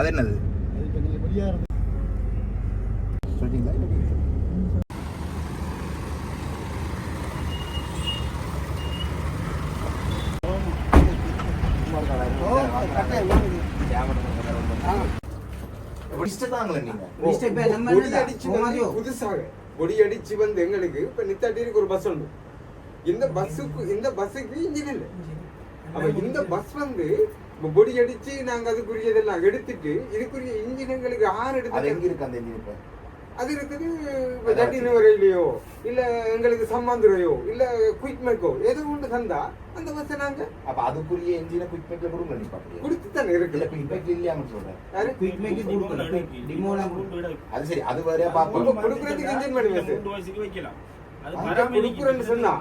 அது என்னது? சொல்றீங்களா? வந்து எங்களுக்கு இப்ப நித்தாட்டிக்கு ஒரு பஸ் உண்டு. இந்த பஸ்ஸுக்கு இந்த பஸ்ஸுக்கு இன்ஜின் இல்லை. அப்ப இந்த பஸ் வந்து பொடி அடிச்சு நாங்க அதுக்குரியதெல்லாம் எடுத்துட்டு இதுக்குரிய இன்ஜின் எங்களுக்கு ஆறு அது எங்க எடுத்து இருக்கு அந்த இப்ப? அது இருக்குது இப்ப ஜட்டின வரையிலையோ இல்ல எங்களுக்கு சம்மாந்துரையோ இல்ல குயிக் மேக்கோ எது ஒன்று தந்தா அந்த பஸ்ஸை நாங்க அப்ப அதுக்குரிய என்ஜினை குயிக் மேக்ல கொடுங்க நீ பாக்குறீங்க கொடுத்து தானே இல்ல இருக்குது குயிக் மேக்ல இல்லையாம சொல்றேன் யாரு குயிக் மேக்கி கொடுக்கல டிமோலாம் அது சரி அது வேறையா பாப்போம். கொடுக்க- கொடுக்கறதுக்கு engine பண்ணி வைக்கலாம். சொன்னா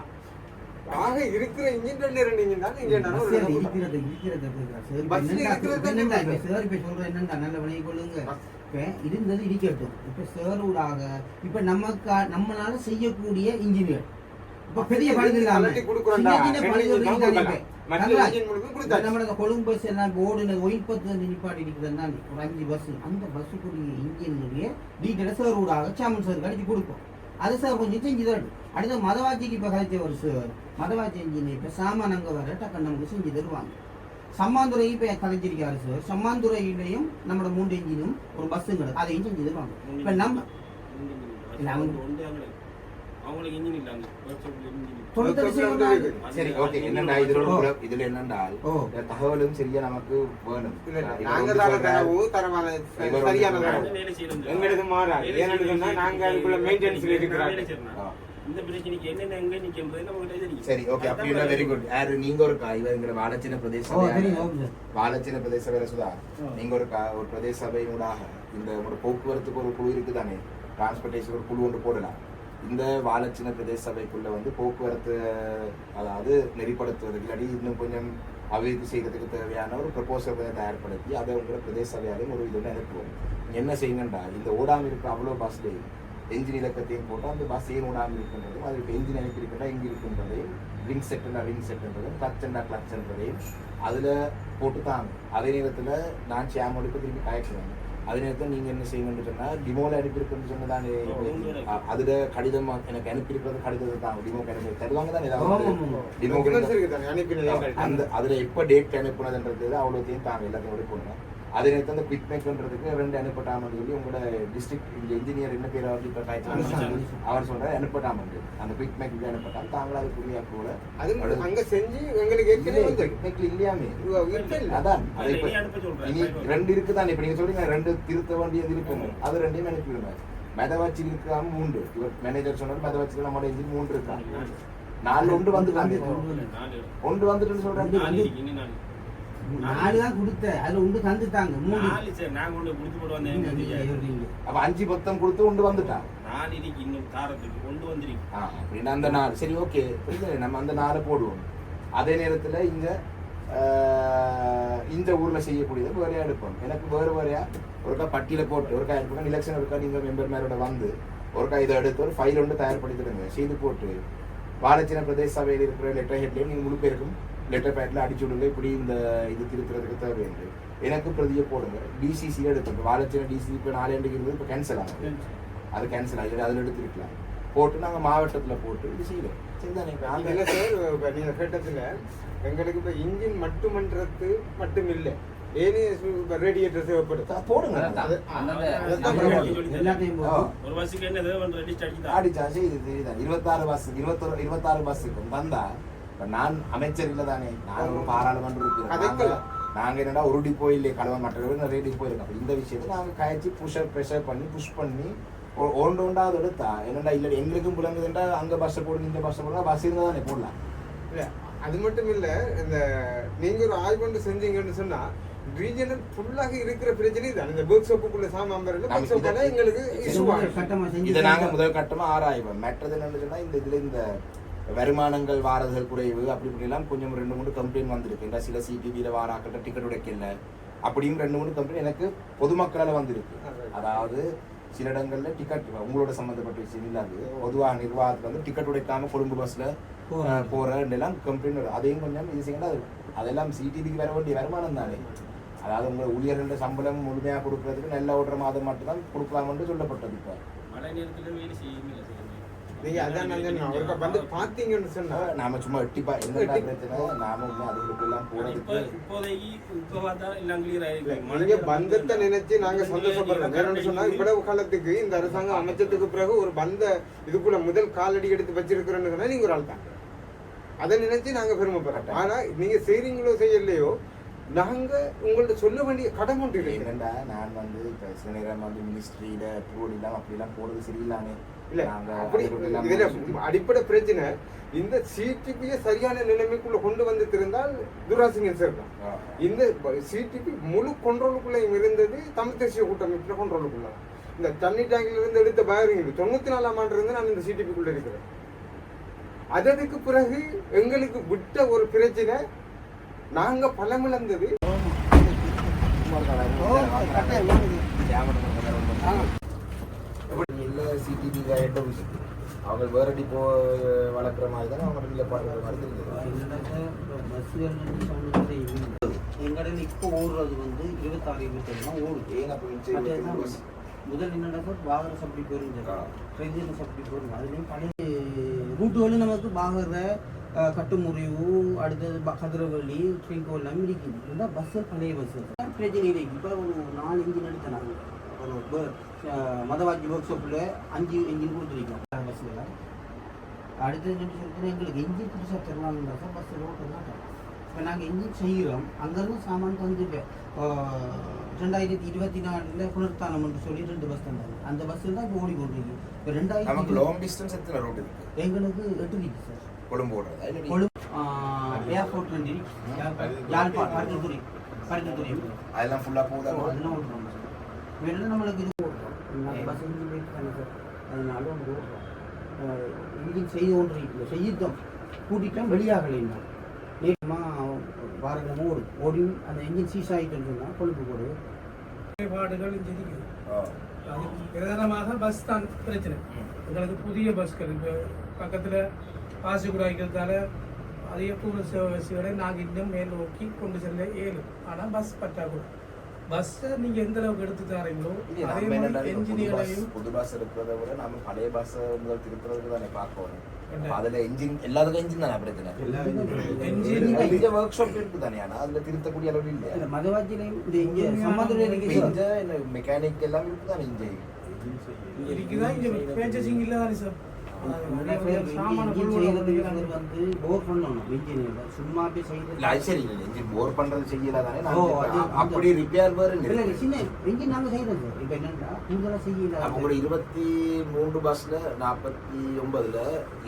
ஆக இருக்கிற இன்ஜின் ரெண்டு தான் இங்க இருக்கிறது இப்ப இருக்கிறது என்னடா, சார் இப்ப என்னடா, நல்ல விலையை கொள்ளுங்க. இப்ப இருந்தது இருக்கட்டும். இப்ப சார் ஊடாக, இப்ப நமக்கு நம்மளால செய்யக்கூடிய இன்ஜினியர் இப்ப பெரிய. நம்மளோட கொழும்பு பஸ் எல்லாம் ஓடுனது ஒயின் பத்து நிப்பாட்டி இருக்கிறது தான் ஒரு அஞ்சு பஸ் அந்த பஸ்ஸுக்குரிய இன்ஜினுடைய டீட்டெயில சார் ஊடாக சாமன் சார் கடிச்சு கொடுப்போம். அது சார் கொஞ்சம் செஞ்சு தரட்டும் அடுத்த மதவாச்சிக்கு இப்போ கழிச்ச ஒரு சார் மதவாச்சி இன்ஜின் இப்போ சாமான் அங்கே வர டக்கு நமக்கு செஞ்சு தருவாங்க. சம்மாந்துறை இப்போ கலைஞ்சிருக்காரு சார். சம்மாந்துறையிலையும் நம்மளோட மூன்று இன்ஜினும் ஒரு பஸ்ஸுங்க அதையும் செஞ்சு தருவாங்க. இப்போ நம்ம அவங்களுக்கு இன்ஜின் இல்லை இல்லை. சரி ஓகே என்னண்டா. இதுல என்னண்டா ஓ. இந்த தகவலும் சரியா நமக்கு வேணும் இல்ல, இல்ல, இவர் நாங்க வந்து தர சொல்றாரு, தரவு தரமான இவர் சரியான வந்து தரவு நாங்க வேலை செய்யறது. எங்களுக்கு மாறாது. வேலை ஏன்னு செய்யறது சொன்னா நாங்க அதுக்குள்ள வேலை maintenance ல செய்யறது. இருக்கிறாங்க. வேலை செய்யறது. ஆ. இந்த பிரச்சனைக்கு என்னென்ன எங்க நிக்கிறது நமக்கு தெரியும் சரி ஓகே அப்படின்னா வெரி குட் யாரு நீங்க ஒரு கா- இவங்கிற வாழச்சின பிரதேச ஓ வாழச்சின பிரதேச வேற சுதா நீங்க ஒரு கா- ஒரு பிரதேச சபையினூடாக இந்த ஒரு போக்குவரத்துக்கு ஒரு குழு இருக்குதானே டிரான்ஸ்போர்ட்டேஷன் ஒரு குழு ஒன்று போடலாம் இந்த வாழச்சின பிரதேச சபைக்குள்ள வந்து போக்குவரத்து அதாவது நெறிப்படுத்துவதற்கு இல்லாட்டி இன்னும் கொஞ்சம் அபிவிருத்தி செய்யறதுக்கு தேவையான ஒரு ப்ரப்போசல் கொஞ்சம் தயார்படுத்தி அதை உங்களோட பிரதேச சபையாலையும் ஒரு இது அனுப்புவோம் என்ன செய்யுங்கண்டா இந்த ஓடாமல் இருக்க அவ்வளோ பஸ்லையும் என்ஜின் இலக்கத்தையும் போட்டு அந்த பஸ் ஏன் ஓடாமல் இருக்கின்றதும் அதுக்கு இப்போ என்ஜின் அனுப்பி இருக்கின்றா எங்கே இருக்கின்றதையும் ரிங் செட்டுனா ரிங் செட்டுன்றதும் கிளச்சண்டா கிளச்ன்றதையும் அதில் போட்டு தாங்க அதே நேரத்தில் நான் சேமோட இப்போ திருப்பி கயக்குவேன் அதே நேரத்தில் நீங்கள் என்ன செய்யணும்னு சொன்னால் டிமோவில் அனுப்பியிருக்குன்னு சொன்னதானே அதில் கடிதம் எனக்கு அனுப்பியிருக்கிறது கடிதத்தை தாங்க டிமோக்கு அனுப்பி தருவாங்க தானே எங்கள்ட்ட. அந்த அதில் எப்போ டேட் அனுப்புனதுன்றது அவ்வளோத்தையும் தாங்க எல்லாத்தையும் எடுக்கணும் அதே நேரத்தில் அந்த குவிக் மேக்ன்றதுக்கு ரெண்டு அனுப்பட்டாமல் சொல்லி உங்களோட டிஸ்ட்ரிக்ட் இந்த இன்ஜினியர் என்ன பேர் அவர் இப்போ. அவர் சொல்ற அனுப்பட்டாமல் அந்த குவிக் மேக்கு அனுப்பட்டால் தாங்களும் அதுக்குரிய கூட அது அங்க செஞ்சு எங்களுக்கு ஏற்கனவே இல்லையாமே. அதான். அது அதை. இனி ரெண்டு இருக்குதானே? இப்ப நீங்க சொல்றீங்க ரெண்டு திருத்த வேண்டியது இருக்கும். அது ரெண்டையும் அனுப்பிடுங்க மெதவாச்சி இருக்காம மூன்று. இவர் மேனேஜர் சொன்னார் மெதவாச்சி நம்மளோட இன்ஜின் மூன்று இருக்காங்க நாலு. ஒன்று வந்து நாலு. ஒன்று வந்துட்டுன்னு சொல்றாங்க. நாலு தான் கொடுத்த அதுல ஒன்று தந்துட்டாங்க. மூணு. நாலு சரி, நாங்க கொண்டு கொடுத்து போட்டு வந்தேன். அப்ப அஞ்சு பத்தம் கொடுத்து ஒன்று வந்துட்டா? நாலு இருக்கு இன்னும் தாரத்துக்கு கொண்டு வந்திருக்கு அப்படின்னா அந்த நாலு. சரி ஓகே. புரியுது? நம்ம அந்த நாலு போடுவோம். அதே நேரத்துல இங்க ஆஹ், இந்த ஊர்ல செய்யக்கூடியது வேறையா எடுப்போம்? எனக்கு வேறு வேறையா ஒருக்கா பட்டியல போட்டு ஒருக்கா எடுப்போம். எலெக்ஷன் ஒருக்கா நீங்க மெம்பர் மேரோட வந்து ஒருக்கா இதை எடுத்து ஒரு ஃபைல் ஒன்று தயார்படுத்திடுங்க. செய்து போட்டு வாழச்சின பிரதேச சபையில் இருக்கிற லெட்டர் ஹெட்லையும் நீங்க முழு பேருக்கும் லெட்டர் பேட்ல அடிச்சு விடுங்க இப்படி இந்த இது திருத்துறதுக்கு தேவை என்று எனக்கு பிரதியை போடுங்க. டிசிசி எடுத்துங்க வாழச்சின டிசி இப்போ நாலேண்டுக்கு இருந்தது இப்போ கேன்சல் ஆகும் அது கேன்சல் ஆகி அதில் எடுத்துருக்கலாம். போட்டு நாங்கள் மாவட்டத்தில் போட்டு இது செய்யலாம் சரிதானே இல்ல சார் இப்ப நீங்க கேட்டதுல எங்களுக்கு இப்ப இன்ஜின் மட்டுமன்றது மட்டும் இல்ல ரேடியேட்டர் தேவைப்படுது. போடுங்க. அடிச்சா சரிதான் இருபத்தாறு பஸ் இருபத்தொரு இருபத்தாறு தந்தா இப்ப நான் அமைச்சர் இல்லை தானே. நான் ஒரு பாராளுமன்ற இருக்கிறேன் நாங்க- என்னடா ஒரு டிப்போ இல்லை கலவன் மற்ற நிறைய அப்ப இந்த விஷயத்தை நாங்க காய்ச்சி புஷ் ப்ரெஷர் பண்ணி புஷ் பண்ணி ஒன்று ஒன்றாவது எடுத்தா என்னடா இல்லை எங்களுக்கும் புலங்குதுண்டா அங்க பஸ்ஸை போடுங்க இந்த பஸ்ஸை போடுங்க பஸ் இருந்தா தானே போடலாம். இல்ல அது மட்டும் இல்ல இந்த நீங்க ஒரு ஆய்வு ஒன்று செஞ்சீங்கன்னு சொன்னா ரீஜனல் ஃபுல்லாக இருக்கிற பிரச்சனை தான் இந்த ஒர்க் ஷாப்புக்குள்ள நாம ஒர்க் ஷாப்பால எங்களுக்கு இஷ்யூ ஒரு கட்டமா செஞ்சு இதை நாங்க முதல் கட்டமா ஆராய்வோம். மற்றது என்னன்னு சொன்னா இந்த இதுல இந்த வருமானங்கள் வாரதுகள் குறைவு அப்படி இப்படி எல்லாம் கொஞ்சம் ரெண்டு மூணு கம்ப்ளைண்ட் வந்திருக்கு. இந்த சில சிடிவியில வாராக்கிட்ட டிக்கெட் உடைக்கல. அப்படியும் ரெண்டு மூணு கம்ப்ளைண்ட் எனக்கு பொதுமக்களால வந்திருக்கு. அதாவது சில இடங்கள்ல டிக்கெட் உங்களோட சம்பந்தப்பட்ட விஷயம் இல்லாது பொதுவாக நிர்வாகத்துல வந்து டிக்கெட் உடைக்காம கொழும்பு. போற எல்லாம் கம்ப்ளைண்ட் வரும். அதையும் கொஞ்சம் இது செய்யணும். அது அதெல்லாம் சிடிவிக்கு வர வேண்டிய வருமானம் தானே. அதாவது உங்கள் ஊழியர்களோட சம்பளம் முழுமையாக கொடுக்கறதுக்கு நல்ல ஓட்டுற மாதம் மட்டும்தான் கொடுக்கலாம்னு சொல்லப்பட்டது இப்போ. மழை நேரத்துல நீங்க அதான். அவருக்கு வந்து பாத்தீங்கன்னு சொன்னா நாம சும்மா எட்டிப்பா என்ன பிரச்சனை நாம இன்னும் அதுகளுக்கு எல்லாம் இப்ப போறதுக்கு இப்போதைக்கு இப்ப பார்த்தா எல்லாம் கிளியர் ஆயிருக்கு நீங்க பந்தத்தை நினைச்சு நாங்க சந்தோஷப்படுறோம். வேணும்னு சொன்னா இவ்வளவு காலத்துக்கு இந்த அரசாங்கம் அமைச்சதுக்கு பிறகு ஒரு பந்த இதுக்குள்ள முதல் காலடி எடுத்து வச்சிருக்கிறோன்னு சொன்னா நீங்க ஒரு ஆள் தான் அதை நினைச்சு நாங்க பெருமைப்படுறோம். ஆனா நீங்க செய்றீங்களோ செய்யலையோ நாங்க உங்கள்ட்ட சொல்ல வேண்டிய கடமை உண்டு இருக்கு. என்னண்டா நான் வந்து இப்போ சில நேரம் வந்து மினிஸ்ட்ரியில அப்ரூவல் இல்லாம அப்படிலாம் போறது சரியில்லாமே இல்ல அப்படி இதுல அடிப்படை பிரச்சனை இந்த சிடிபியை சரியான நிலைமைக்குள்ள கொண்டு வந்து திருந்தால் துராசிங்கன் சார் தான். இந்த சிடிபி முழு கண்ட்ரோலுக்குள்ளேயும் இருந்தது தமிழ் தேசிய கூட்டமைப்புல கண்ட்ரோலுக்குள்ள தான். இந்த தண்ணி டேங்கில் இருந்து எடுத்த பயரிங் தொண்ணூத்தி நாலாம் ஆண்டு இருந்து நான் இந்த சிடிபிக்குள்ள இருக்கிறேன் அதற்கு பிறகு எங்களுக்கு விட்ட ஒரு பிரச்சனை நாங்க பலமிழந்தது ஓ, கட்டாயம் வாங்குது. ஹெட் ஆஃபீஸ் அவங்க வேறடி போ வளர்க்குற மாதிரி தான் அவங்க இல்லை பார்க்குற மாதிரி தெரியுது எங்கடையில் இப்போ ஓடுறது வந்து இருபத்தாறு இருபத்தேழு தான் ஓடுது ஏன் அப்போ முதல் என்னடா சார் பாகர சப்டி ஆ. போயிருந்தது ட்ரெயின் சப்டி போயிருந்தது அதுலேயும் பழைய ரூட்டு வந்து நமக்கு பாகர கட்டுமுறிவு அடுத்தது கதிரவள்ளி ட்ரிங்கோ எல்லாம் இருக்குது இருந்தால் பஸ்ஸு பழைய பஸ்ஸு பிரச்சனை இல்லை. இப்போ ஒரு நாலு இன்ஜின் எடுத்தேன் நாங்கள் ஒரு மதவாஜி ஒர்க் ஷாப்பில் அஞ்சு இன்ஜின் கொடுத்துருக்கோம். பஸ்ஸில் அடுத்தது சொல்லிட்டு எங்களுக்கு இன்ஜின் புதுசாக தரலாம்னு சார் பஸ் ஓட்ட மாட்டோம் இப்போ நாங்கள் இன்ஜின் செய்கிறோம் அங்கேருந்து சாமான் வந்து இப்போ ரெண்டாயிரத்தி இருபத்தி நாலில் என்று சொல்லி ரெண்டு பஸ் தந்தாங்க. அந்த பஸ்ஸில் தான் இப்போ ஓடிக்கொண்டிருக்கு. இப்போ ரெண்டாயிரத்தி லாங் டிஸ்டன்ஸ் எத்தனை ரூட் இருக்கு? எங்களுக்கு எட்டு இருக்கு சார். கொழும்பு ஓடுறதா. கொழும்பு ஏர்போர்ட் ரெண்டு இருக்கு யாழ்ப்பாணம் பருத்தித்துறை பருத்தித்துறை அதெல்லாம் ஃபுல்லாக அதெல்லாம் சார். வெளில நம்மளுக்கு இது பஸ் அதனால ஒன்று இன்ஜின் செய்து ஒன்று இல்லை செய்யத்தோம் கூட்டிட்டோம் வெளியாகலைன்னா நேற்றமாக வாரக்கிழமை ஓடும் ஓடி அந்த இன்ஜின் சீஸ் ஆகிட்டுன்னு சொன்னால் கொழுப்பு போடுது குறைபாடுகள் இருக்குது. பிரதானமாக பஸ் தான் பிரச்சனை. எங்களுக்கு புதிய பஸ்கள் இப்போ பக்கத்தில் பாசிக்குடாய்க்கிறதால அதிக கூட சேவைகளை நாங்கள் இன்னும் மேல் நோக்கி கொண்டு செல்ல இயலும் ஆனால் பஸ் பற்றாக்குறை. பஸ்ஸை நீங்கள் எந்த அளவுக்கு எடுத்து தரீங்களோ அதே மாதிரி என்ஜினியரையும் புது பஸ் இருக்கிறத விட நம்ம பழைய பஸ் முதல் திருத்துறதுக்கு தானே பார்க்கணும்? அதுல என்ஜின் எல்லாத்துக்கும் என்ஜின் தானே பிரச்சனை என்ஜின் இங்க ஒர்க் ஷாப் இருக்கு. தானே ஆனா அதுல திருத்தக்கூடிய அளவு இல்லையா? இந்த மதவாச்சிலையும் இந்த இங்கே இப்ப இருக்கு மெக்கானிக் எல்லாம் இருக்கு தானே இங்க இருக்குதான் இங்கே? பேச்சசிங் இல்லை தானே சார் இன்ஜின் வந்து போர் பண்ணணும். இன்ஜினியர் சும்மா போய் செய்யறது இல்ல அது சரி இல்லை இன்ஜின் போர் பண்றது செய்யல தானே. அப்படி ரிப்பேர் இல்ல சின்ன இன்ஜின் செய்யறது இப்போ என்னன்னா செய்யல கூட இருபத்தி மூன்று பஸ்ல நாற்பத்தி ஒன்பதுல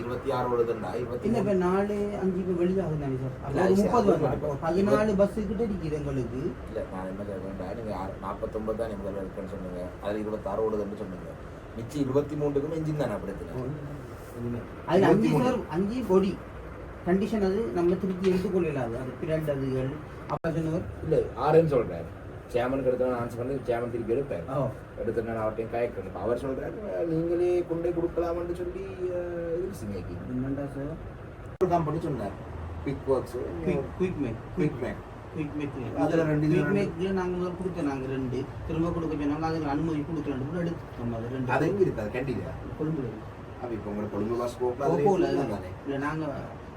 இருபத்தி ஆறு ஓடுதுண்டா இருபத்தி இல்ல இப்ப மூணு. நாலு அஞ்சு இப்போ வெளியாகும் தானே சார் முப்பது பதினாலு பஸ் கிட்ட இருக்குது எங்களுக்கு. இல்ல நான் என்ன கேட்கறேன்டா தான் இருக்குன்னு சொன்னீங்க. அதுல இருபத்தாறு ஓடுதுன்னு சொன்னீங்க. மிச்சம் இருபத்தி மூன்றுக்கும் என்ஜின் தானே பிரச்சனை அதுல அஞ்சு. சார் அஞ்சு பொடி கண்டிஷன் அது நம்ம திருப்பி எடுத்துக்கொள்ளலாது அது பிரெட் அதுகள் அப்பா சொன்னவர்? இல்ல ஆறுன்னு சொல்றாரு. சேமனுக்கு எடுத்தவன் ஆன்சர் பண்ணி சேமன் திருப்பி எடுப்பார். எடுத்து நான் அவர்கிட்டையும் காய்க்கணும் அவர் சொல்றாரு நீங்களே கொண்டு கொடுக்கலாம்னு சொல்லி இருந்துச்சுங்க என்னண்டா சார் ஒரு கம்பெனி சொன்னார். Quick works quick make quick make quick make அதுல ரெண்டு இது குயிக் ரெண்டு. மேக்ல நாங்க முதல்ல கொடுத்தோம். நாங்க ரெண்டு. திரும்ப கொடுக்க சொன்னாங்க அதுக்கு அனுமதி கொடுக்க ரெண்டு. கூட எடுத்துட்டோம். அது ரெண்டு. அது எங்க இருக்கு? அது கேட்டீங்க கொழும்புல. அப்ப இப்ப உங்களுக்கு கொழும்பு பஸ் ஓ, போகல போகல தானே இல்ல நாங்க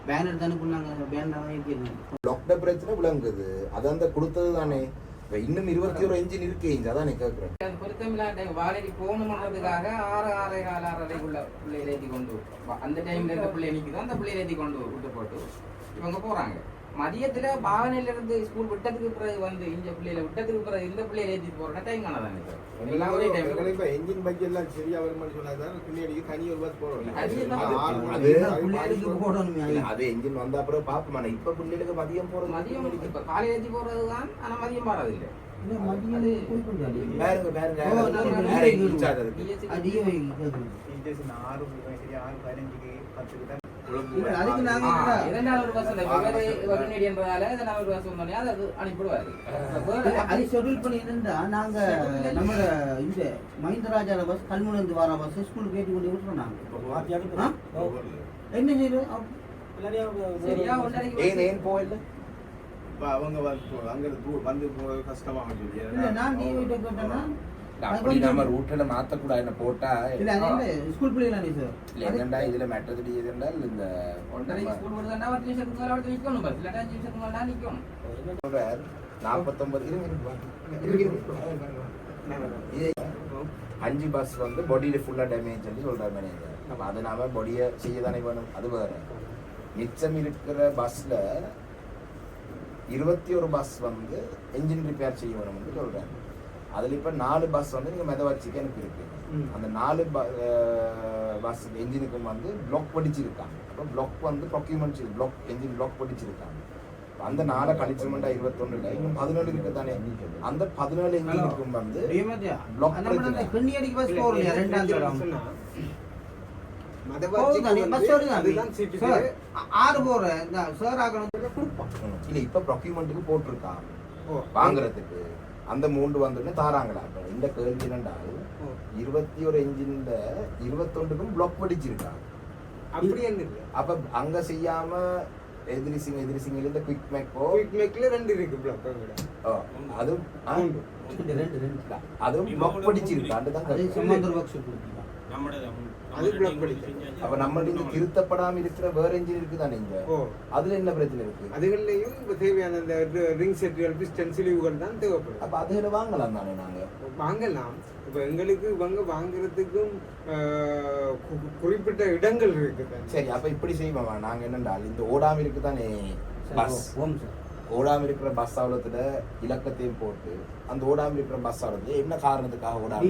பேனர் தானே நாங்க பேனர் தான் ஏற்றிருந்தோம் லாக்டவுன் பிரச்சனை விளங்குது அது அந்த கொடுத்தது தானே இப்ப இன்னும் இருபத்தி ஒரு என்ஜின் இருக்கு அதான் நீ கேட்கறேன் அது பொருத்தமில்லாட்ட வாழடி போகணுன்றதுக்காக ஆறு ஆறரை கால ஆறரைக்குள்ள பிள்ளையை ஏற்றி கொண்டு அந்த டைம்ல இருக்க பிள்ளை நிற்குதோ அந்த பிள்ளையை ஏற்றி கொண்டு விட்டு போட்டு இவங்க போறாங்க மதியத்துல பாவனையில இருந்து ஸ்கூல் விட்டதுக்கு பிறகு வந்து இந்த பிள்ளையில விட்டதுக்கு பிறகு இந்த பிள்ளையை ஏற்றி போறோம்னா டைம் காணதானே என்ஜின் பைக் எல்லாம் சரியா வருமானு சொன்னாதான் பின்னாடி தனி ஒரு பஸ் போறோம் அது என்ஜின் வந்த அப்புறம் பாப்போம் இப்ப பிள்ளைகளுக்கு மதியம் போறது மதியம் இப்ப காலையில ஏற்றி போறது தான் ஆனா மதியம் போறது இல்லை பாருங்க பாருங்க. ஆறு சரி ஆறு பதினஞ்சுக்கு பத்துக்கு தான் இல்ல, அதுக்கு நாங்க. இரண்டாவது ஒரு பஸ் இல்லை வேறு கன்னடின்றதால இரண்டாவது ஒரு பஸ் வந்தோடனே அதை அனுப்பிடுவாரு இல்ல, அது ஷெட்யூல் பண்ணி இருந்தா நாங்க நம்ம இந்த மஹிந்தராஜால பஸ் கல்முனைந்து வர பஸ் ஸ்கூலுக்கு ஏற்றி கொண்டு விட்டுறோம் நாங்க? என்ன போகல? இப்ப அவங்க வந்து போக கஷ்டமாக நான் நீ வீட்டை அப்படி நம்ம ரூட்ல மாத்தக்கூடாது என்ன போட்டா இல்ல ஸ்கூல் பிள்ளைங்களானே சார் இல்ல என்னடா இதுல மெட்டது எதுண்டால் இந்த ஒன்றரை ஸ்கூல் நிக்கணும் பஸ் அஞ்சு நிக்கணும் பஸ் வந்து பாடியில ஃபுல்லா டேமேஜ் சொல்றாரு மேனேஜர் அது நாம பாடியை செய்ய தானே வேணும் அது வேற மிச்சம் இருக்கிற பஸ்ல இருபத்தி ஒரு பஸ் வந்து என்ஜின் ரிப்பேர் செய்ய வேணும்னு சொல்றாரு அதுல இப்ப நாலு பஸ் வந்து நீங்க மெதவாச்சிக்கு எனக்கு இருக்கு. ம். அந்த நாலு பஸ் என்ஜினுக்கும் வந்து பிளாக் படிச்சிருக்காங்க அப்போ பிளாக் வந்து ப்ரொக்யூமெண்ட் பிளாக் என்ஜின் பிளாக் படிச்சிருக்காங்க அந்த நாளை கழிச்சமெண்டா இருபத்தொன்னுல இன்னும் பதினேழு இருக்கு தானே அந்த பதினேழு என்ஜினுக்கும் வந்து ஆ- ஆறு போற சார் ஆகணும். இல்ல இப்ப ப்ரொக்யூமெண்ட்டுக்கு போட்டிருக்காங்க ஓ. வாங்குறதுக்கு. அந்த மூண்டு வந்துன்னு தாராங்களா? அப்ப இந்த கேள்வி ஓ. இருபத்தி ஒரு என்ஜின்ல இருபத்தொண்டுக்கும் பிளாக் படிச்சிருக்காங்க அப்படி என்ன அப்ப அங்க செய்யாம எதிரி சிங் எதிரி சிங் இந்த குவிக் மேக்கோ குயிக் மேக்ல ரெண்டு இருக்கு பிளாக் அதுவும் ஆ? மூன்று. ரெண்டு ரெண்டு ரெண்டு. அதுவும் பிளாக் படிச்சிருக்காண்டு தான் அப்ப நம்ம இந்த திருத்தப்படாம இருக்கிற வேற என்ஜின் இருக்குதானே இங்க? ஓ. அதுல என்ன பிரச்சனை இருக்கு? அதுகள்லயும் இப்ப தேவையான இந்த ரிங் செட்டுகள் பிஸ்டன் சிலிவுகள் தான் தேவைப்படும். அப்ப அதுல வாங்கலாம் தானே நாங்க? வாங்கலாம். இப்ப எங்களுக்கு இவங்க வாங்குறதுக்கும் குறிப்பிட்ட இடங்கள் இருக்கு. சரி அப்ப இப்படி செய்வோமா? நாங்க என்னண்டால் இந்த ஓடாம இருக்குதானே பஸ். ஓடாம இருக்கிற பஸ் ஆவலத்துல இலக்கத்தையும் போட்டு அந்த ஓடாம இருக்கிற பஸ் ஆவலத்துல என்ன காரணத்துக்காக ஓடாம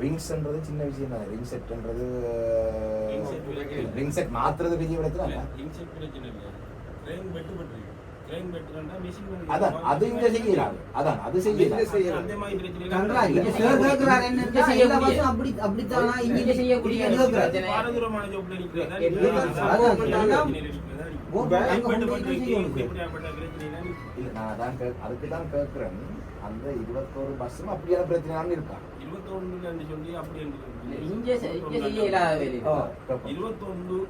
ரிங்ஸ்ன்றது சின்ன விஷயம் தான். ரிங் செட்ன்றது ரிங் செட் மாத்துறது பெரிய விடத்துல இன்செக்ட் பிரச்சனை இல்லை. மிஷின் அதான் அது இங்க செய்யலாம் அதான் அது செய்யலாம். அந்த மாதிரி பிரச்சனை. இங்க என்ன இங்க செய்யக்கூடிய- அப்படி அப்படித்தானா? இங்க பிரச்சனை. பாரதூரமான ஜோப்ல நிக்கிறதா அங்க போய் செய்யணும். இல்ல நான் அதான் கே- அதுக்கு தான் கேட்கிறேன் அந்த இருபத்தோரு பஸ்ஸும் அப்படியான பிரச்சனை இருக்கா? இருபத்தொன்னுல சொல்லி அப்படி இங்க செய்ய வேலை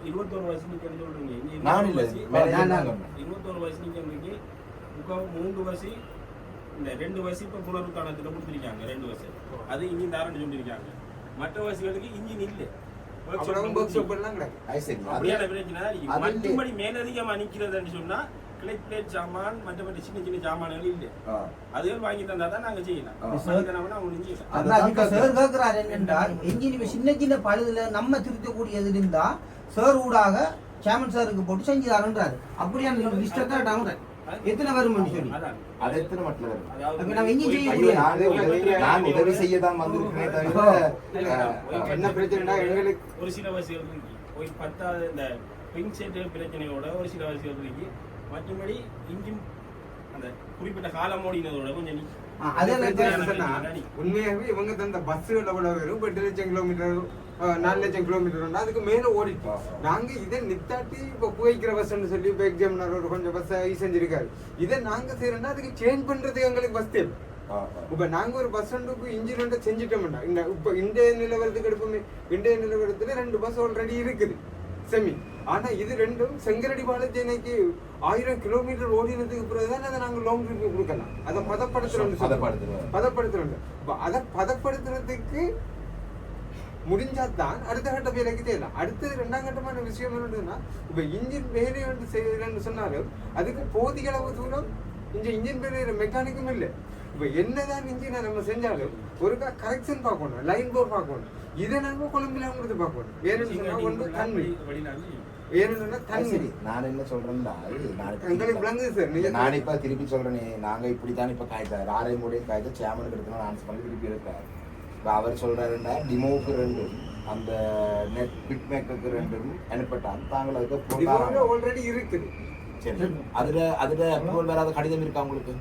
இருபத்தொரு வயசு நீங்க சொல்றீங்க. நான் இல்ல. இருபத்தொரு வயசு நீங்க இன்னைக்கு முக்கா மூன்று வயசு இந்த ரெண்டு வயசு இப்ப புனருத்தானத்துல கொடுத்துருக்காங்க ரெண்டு வயசு அது இன்ஜின் தாரன்னு சொல்லியிருக்காங்க. மற்ற வயசுகளுக்கு இன்ஜின் இல்லை. அப்படியான பிரச்சனை இருக்கு. அது இல்லை. மற்றபடி கிளச் பிளேட் சாமான் மற்றபடி சின்ன சின்ன சாமான்கள் இல்லை. அதுகள் வாங்கி தந்தா தான் நாங்க செய்யலாம். சார் என்ஜின் இப்ப சின்ன சின்ன பழுதுல நம்ம திருத்தக்கூடியது இருந்தா சார் ஊடாக சேமன் சாருக்கு போட்டு செஞ்சு தரன்றாரு அப்படியான லிஸ்ட தான் எத்தனை வரும் சொல்லி அது எத்தனை மட்டும் வரும்? நம்ம எங்கேயும் செய்ய. நான் உதவி நான் செய்ய தான் வந்திருக்கிறேனே தவிர என்ன பிரச்சனைனா எங்களுக்கு ஒரு சில வயசுகள் இருக்கு. போய் பத்தாவது இந்த பிங்க் செட் பிரச்சனையோட ஒரு சில வயசுகள் இருக்கு. மற்றபடி இன்ஜின் அந்த குறிப்பிட்ட காலம் ஓடினதோட கொஞ்சம் உண்மையாவே இவங்க தந்த பஸ்ஸுகள் எவ்வளவு வரும் எட்டு லட்சம் கிலோமீட்டர் நாலு லட்சம் கிலோமீட்டர் அதுக்கு மேல ஓடிட்டோம் நாங்க இதை நித்தாட்டி இப்ப புகைக்கிற பஸ்ன்னு சொல்லி இப்ப எக்ஸாமினர் ஒரு கொஞ்சம் பஸ் செஞ்சிருக்காரு. இதை நாங்க செய்யறோம்னா அதுக்கு சேஞ்ச் பண்றதுக்கு எங்களுக்கு பஸ் தேவை. இப்ப நாங்க ஒரு பஸ் ஸ்டாண்டுக்கு இன்ஜின் ஒன்றை செஞ்சுட்டோம்னா இந்த இப்ப இந்திய நிலவரத்துக்கு எடுப்போமே. இந்திய நிலவரத்துல ரெண்டு பஸ் ஆல்ரெடி இருக்குது. செமி ஆனா இது ரெண்டும் செங்கரடி பாலச்சேனைக்கு ஆயிரம் கிலோமீட்டர் ஓடினதுக்கு பிறகுதான் அதை நாங்க லாங் ரிவ்யூ கொடுக்கலாம். அதை பதப்படுத்துறோம். பதப்படுத்துறோம். இப்ப அதை பதப்படுத்துறதுக்கு முடிஞ்சாதான் அடுத்த கட்ட வேலைக்கு செய்யலாம் அடுத்தது ரெண்டாம் கட்டமான விஷயம் என்னன்னா இப்ப இன்ஜின் வேலை வந்து செய்யறேன்னு சொன்னாலும் அதுக்கு போதிய அளவு தூரம் இந்த இன்ஜின் வேலையில மெக்கானிக்கும் இல்லை. இப்ப என்னதான் இன்ஜினை நம்ம செஞ்சாலும் ஒருக்கா கரெக்ஷன் பார்க்கணும் லைன் போர் பார்க்கணும். இதை நாங்க கொழும்புல கொடுத்து பார்க்கணும். ஏன்னு சொன்னா ஒன்று தன்மை. நான் என்ன சொல்றேன்னா நான் இப்ப திருப்பி சொல்றேனே நாங்க இப்படித்தான் இப்ப காய்ச்சா ஆரை மூடையும் காய்ச்சா சேமனுக்கு எடுக்கணும் ஆன்சர் பண்ணி திருப்பி எடுக்கிறார் இப்ப அவர் சொல்றாருன்னா டிமோவுக்கு ரெண்டும் அந்த நெட் பிட் மேக்கருக்கு ரெண்டும் அனுப்பிட்டான் தாங்கள் அதுக்கு ஆல்ரெடி இருக்குது. சரி அதுல அதுல அப்ரூவல் வராத கடிதம் இருக்கா உங்களுக்கு?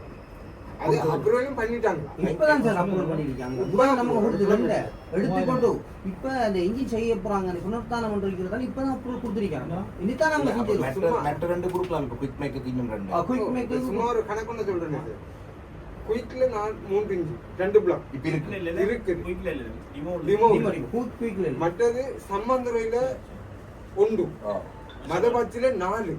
அது அப்ரூவலும் பண்ணிட்டாங்க. இப்பதான் சார் அப்ரூவல் பண்ணிருக்காங்க. இப்பதான் நம்ம கொடுத்துக்கல எடுத்துக்கொண்டு இப்ப அந்த இன்ஜின் செய்ய போறாங்க. அந்த புனர்த்தானம் பண்றதுக்கு இப்பதான் அப்ரூவல் கொடுத்துருக்காங்க. இனிதான் நம்ம மெட்ட ரெண்டு கொடுக்கலாம். இப்ப குயிக் மேக்கு இன்னும் ரெண்டு. குயிக் மேக் சும்மா ஒரு கணக்கு ஒண்ணு சொல்றேன் குயிக்ல நான் மூன்று இன்ச்சு ரெண்டு பிளாக் இப்ப இல்ல, இருக்கு. இல்ல, இல்ல. இருக்குது. குயிக்ல இல்ல. Remote. குயிக் குயிக்ல மற்றது சம்மந்துறையில ஒன்று. மதபாச்சில நாலு.